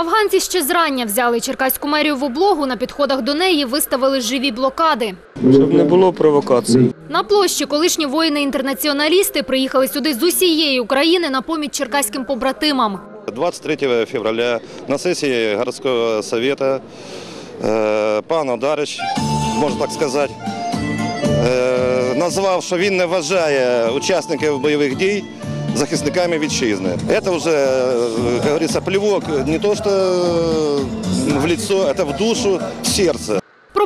Афганці ще зрання взяли Черкаську мерію в облогу. На підходах до неї виставили живі блокади. Щоб не було провокацій. На площі колишні воїни-інтернаціоналісти приїхали сюди з усієї України на поміч черкаським побратимам. 23 февраля на сесії городського совета е, пан Одарич, можна так сказати, е, назвав, що він не вважає учасників бойових дій захисниками вітчизни. Це вже, е, як говориться, плевок не то, що в лицо, це в душу, в серце.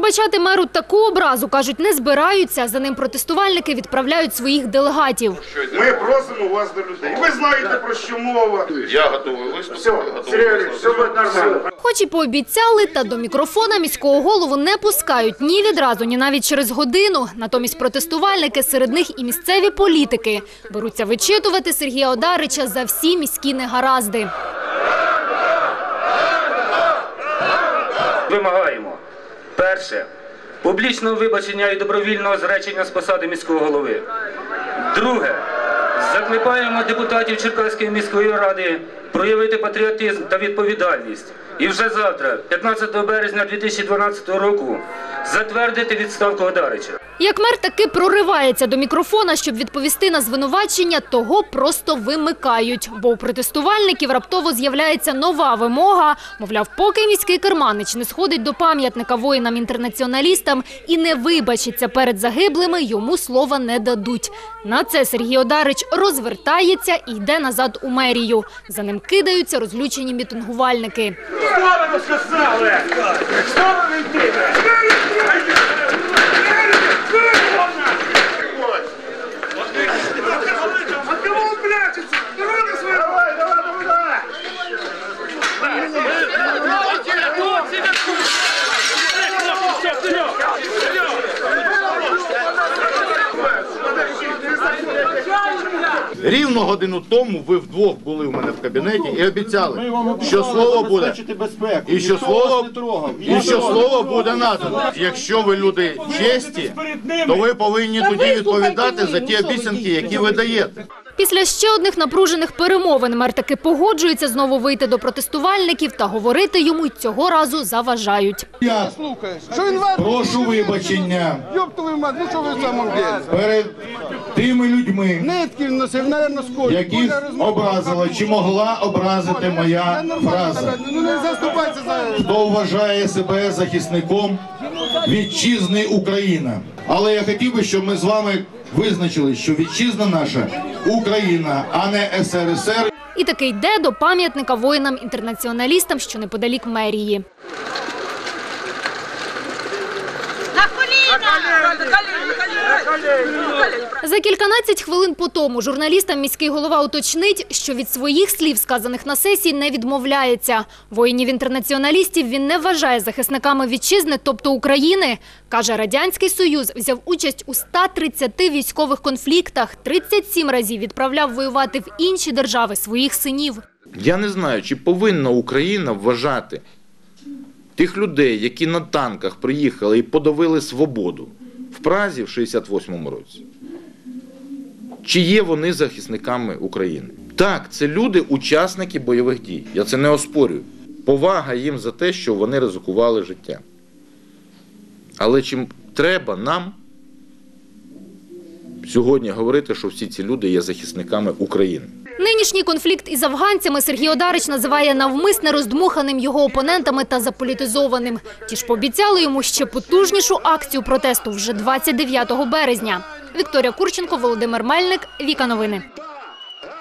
Пробачати меру таку образу, кажуть, не збираються. За ним протестувальники відправляють своїх делегатів. Ми просимо вас до людей. Ви знаєте про що мова. Я готовий виступити. Все, Сергій все буде нормально. Хоч і пообіцяли, та до мікрофона міського голову не пускають ні відразу, ні навіть через годину. Натомість протестувальники, серед них і місцеві політики, беруться вичитувати Сергія Одарича за всі міські негаразди. Вимагаємо перше публічного вибачення і добровільного зречення з посади міського голови. Друге закликаємо депутатів Черкаської міської ради проявити патріотизм та відповідальність. І вже завтра, 15 березня 2012 року, затвердити відставку Одарича. Як мер таки проривається до мікрофона, щоб відповісти на звинувачення, того просто вимикають. Бо у протестувальників раптово з'являється нова вимога. Мовляв, поки міський керманич не сходить до пам'ятника воїнам-інтернаціоналістам і не вибачиться перед загиблими, йому слова не дадуть. На це Сергій Одарич розвертається і йде назад у мерію. За ним кидаються розлючені мітингувальники. Сторону Рівно годину тому ви вдвох були у мене в кабінеті і обіцяли, що слово буде і що слово і що слово буде надано. Якщо ви люди честі, то ви повинні тоді відповідати за ті обіцянки, які ви даєте. Після ще одних напружених перемовин мер таки погоджується знову вийти до протестувальників та говорити йому цього разу заважають. Я Що він вартий? прошу вибачення твою мать, ну що ви самом перед тими людьми, Нитки він носив, наверно, скотч. яких образила чи могла образити моя фраза. Ну не заступайся за... Хто вважає себе захисником вітчизни Україна. Але я хотів би, щоб ми з вами визначили, що вітчизна наша Україна, а не СРСР. І таки йде до пам'ятника воїнам-інтернаціоналістам, що неподалік мерії. За кільканадцять хвилин по тому журналістам міський голова уточнить, що від своїх слів, сказаних на сесії, не відмовляється. Воїнів-інтернаціоналістів він не вважає захисниками вітчизни, тобто України. Каже, Радянський Союз взяв участь у 130 військових конфліктах, 37 разів відправляв воювати в інші держави своїх синів. Я не знаю, чи повинна Україна вважати тих людей, які на танках приїхали і подавили свободу в Празі в 68-му році. Чи є вони захисниками України? Так, це люди, учасники бойових дій. Я це не оспорюю. Повага їм за те, що вони ризикували життя. Але чим треба нам сьогодні говорити, що всі ці люди є захисниками України? Нинішній конфлікт із афганцями Сергій Одарич називає навмисне роздмуханим його опонентами та заполітизованим. Ті ж пообіцяли йому ще потужнішу акцію протесту вже 29 березня. Вікторія Курченко, Володимир Мельник, Віка Новини.